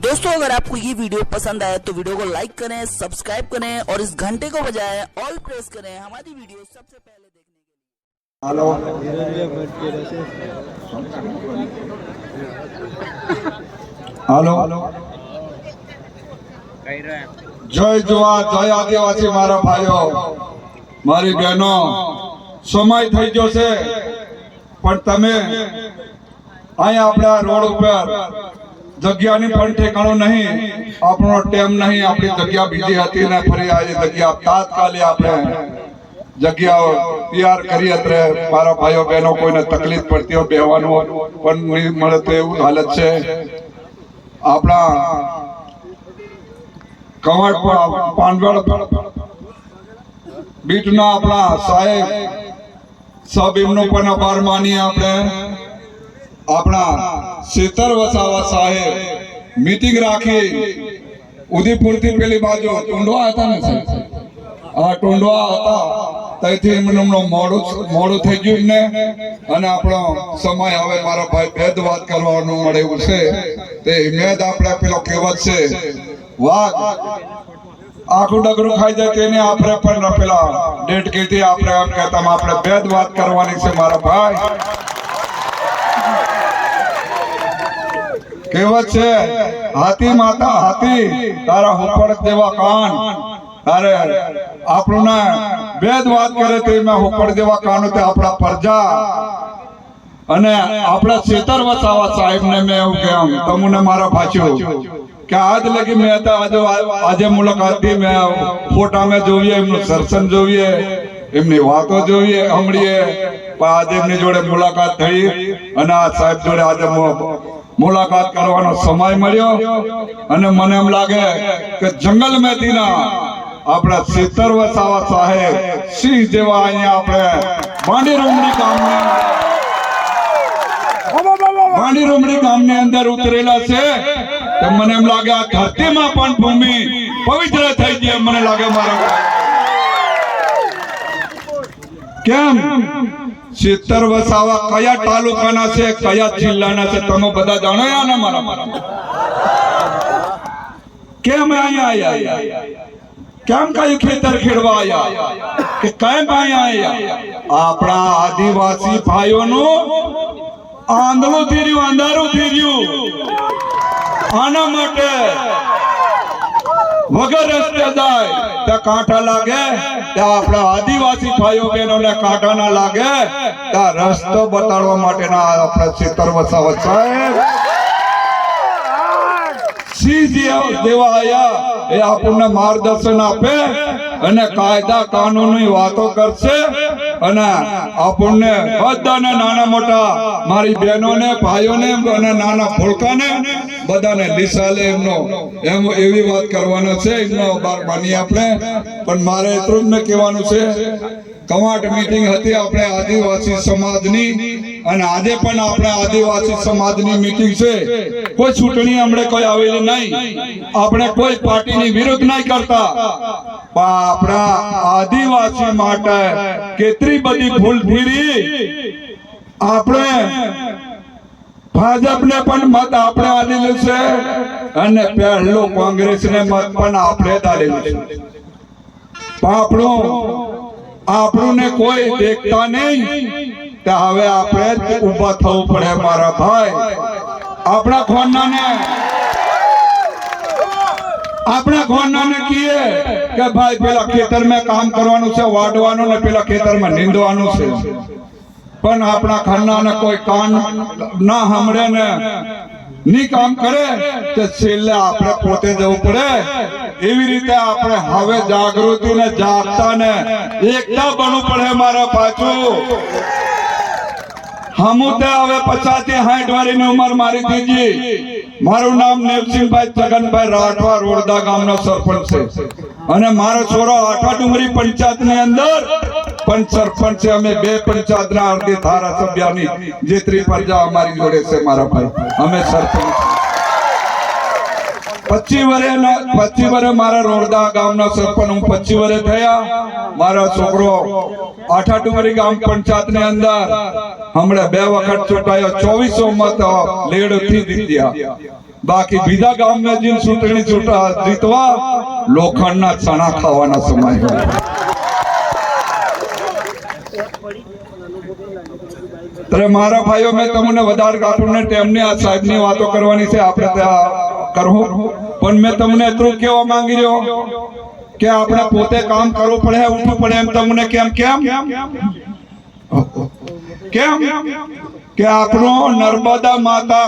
दोस्तों अगर आपको ये वीडियो पसंद आया तो वीडियो को लाइक करें सब्सक्राइब करें और इस घंटे को बजाएं ऑल प्रेस करें हमारी वीडियो सबसे पहले देखने के लिए હાલો હાલો જય જુવાર જય આદિવાસી મારા ભાઈઓ મારી બહેનો સમય થઈ ગયો છે પણ તમે અહીંયા આપણા રોડ ઉપર જગ્યાની પણ ઠેકાણું નહીં. આપણો ટેમ નહીં, આપણી જગ્યા બીજી હતી ને ફરી આજે જગ્યા તાત્કાલિક આપણે જગ્યાઓ તૈયાર કરી અત્રે મારા ભાઈઓ બહેનો કોઈને તકલીફ પડતી હોય, બેહવાનું પણ નહીં મળે તો એવું હાલત છે. આપણા કવાડ પા- પાંડવડ બીટના આપણા સાહેબ સબ એમનો પણ આભાર માનીએ આપણે. આપણા શેતર વસાવા સાહેબ મીટિંગ રાખી. ઉદયપુરથી પેલી બાજુ ટુંડવા હતા ને આ ટુંડવા હતા. ત્યાંથી એમનું મોડું મોડું થઈ ગયું ને અને આપણો સમય હવે મારા ભાઈ ભેદ વાત કરવાનું મળે એવું છે. તે મેદ આપણે પેલો કહેવત છે વાઘ આખું ડગરું ખાઈ જાય તેને આપણે પણ પેલા ડેટ કીધી આપણે એમ કહેતા આપણે ભેદ વાત કરવાની છે મારા ભાઈ. કહેવત છે, હાથી માતા, હાથી, તારા હુપડ જેવા કાન. આપણું આપણને વેદ વાત કરે તો એમાં હુપડ જેવા કાન તે આપણા પ્રજા. અને આપણા ચેતર વસાવા સાહેબ ને મેં એવું કેમ તમને મારા ભાચ્યો કે આજ લગી મેં તો આજે આજે મુલાકાતથી મેં ફોટા મેં જોઈએ એમનું દર્શન જોઈએ એમની વાતો જોઈએ સાંભળીએ આજે એમની જોડે મુલાકાત થઈ અને આ સાહેબ જોડે આજે મુલાકાત કરવાનો સમય મળ્યો અને મને એમ લાગે કે જંગલ મેથીના આપણા સિત્તર વસાવા સાહેબ સિંહ જેવા અહીંયા આપણે બાંડી રૂમડી ગામને બાંડી રૂમડી ગામની અંદર ઉતરેલા છે તો મને એમ લાગે આ ધરતીમાં પણ ભૂમિ પવિત્ર થઈ ગઈ મને લાગે મારા કેમ? સિત્તર વસાવા કયા તાલુકાના છે, કયા જિલ્લાના છે, તમે બધા જાણો યા ને મારા કેમ અહીંયા આયા? કેમ કઈ ખેતર ખેડવા આયા? કે કેમ અહીંયા આયા? આપણા આદિવાસી ભાઈઓનું આંધળું થઈ રહ્યું, અંધારું થઈ રહ્યું. આના માટે વગર રસ્તે જાય ત્યાં કાંઠા લાગે ત્યાં આપણા આદિવાસી ભાઈઓ બહેનોને કાંઠા ના લાગે ત્યાં રસ્તો બતાડવા માટેના આપણા ચિત્ર વસાવત સાહેબ. સિંહ જે- જેવા આયા એ આપણને માર્ગદર્શન આપે અને કાયદા કાનૂનની વાતો કરશે અને આપણને બધાને નાના મોટા મારી બહેનોને, ભાઈઓને અને નાના ભોળકાને બધાને લિસાલે એમનો. એમ એવી વાત કરવાનો છે, એમનો બાર માની આપણે. પણ મારે એટલું જ કહેવાનું છે કમાટ મીટિંગ હતી આપણે આદિવાસી સમાજની, અને આજે પણ આપણે આદિવાસી સમાજની મીટિંગ છે. કોઈ ચૂંટણી હમણે કોઈ આવેલી નહીં. આપણે કોઈ પાર્ટીની વિરુદ્ધ નહીં કરતા. પણ આપણા આદિવાસી માટે કેટલી બધી ભૂલ ફીરી આપણે ભાજપને પણ મત આપણે આલેલું છે અને પહેલું કોંગ્રેસને મત પણ આપણે દાડેલું છે. આપણું આપણું ને કોઈ દેખતા નહીં કે હવે આપણે જ ઊભા થવું પડે મારા ભાઈ. આપણા ખોનાને આપણા ખોનાને કહીએ કે ભાઈ, પેલા ખેતરમાં કામ કરવાનું છે, વાડવાનું ને પેલા ખેતરમાં નીંદવાનું છે. પણ આપણા ખાનાને કોઈ કાન ના સાંભળે ને, ની કામ કરે તો છેલ્લે આપણે પોતે જવું પડે. એવી રીતે આપણે હવે જાગૃતિ ને જાગતા ને એકતા બનવું પડે મારા પાછું. હમુ તે હવે પચાસથી સાઠ વાળી ઉંમર મારી દીધી મારું નામ નેવસિંહભાઈ છગનભાઈ રાઠવા રોડદા ગામનો સરપંચ છે. અને મારો છોરો આઠવા ડુંગરી પંચાયતની અંદર પણ સરપંચ અમે બે ના અડધી ધારાસભ્યની જેટલી પ્રજા અમારી જોડે છે મારા ભાઈ. અમે સરપંચ પંચાયતની અંદર. હમણાં બે વખત ચૂંટાયો, ચોવીસો મત બાકી બીજા ગામના જે ચૂંટણી ચૂંટા જીતવા લોખંડના ચણા ખાવાના સમય ત્યારે મારા ભાઈઓ, મેં તમને વધારે કાઢું ને તેમને આ સાહેબની વાતો કરવાની છે, આપણે કરવું. પણ મેં તમને એટલું કહેવા માંગી રહ્યો કે આપણે પોતે કામ કરવું પડે, ઉઠવું પડે, એમ તમને કેમ કેમ? કેમ? કે આપણો નર્મદા માતા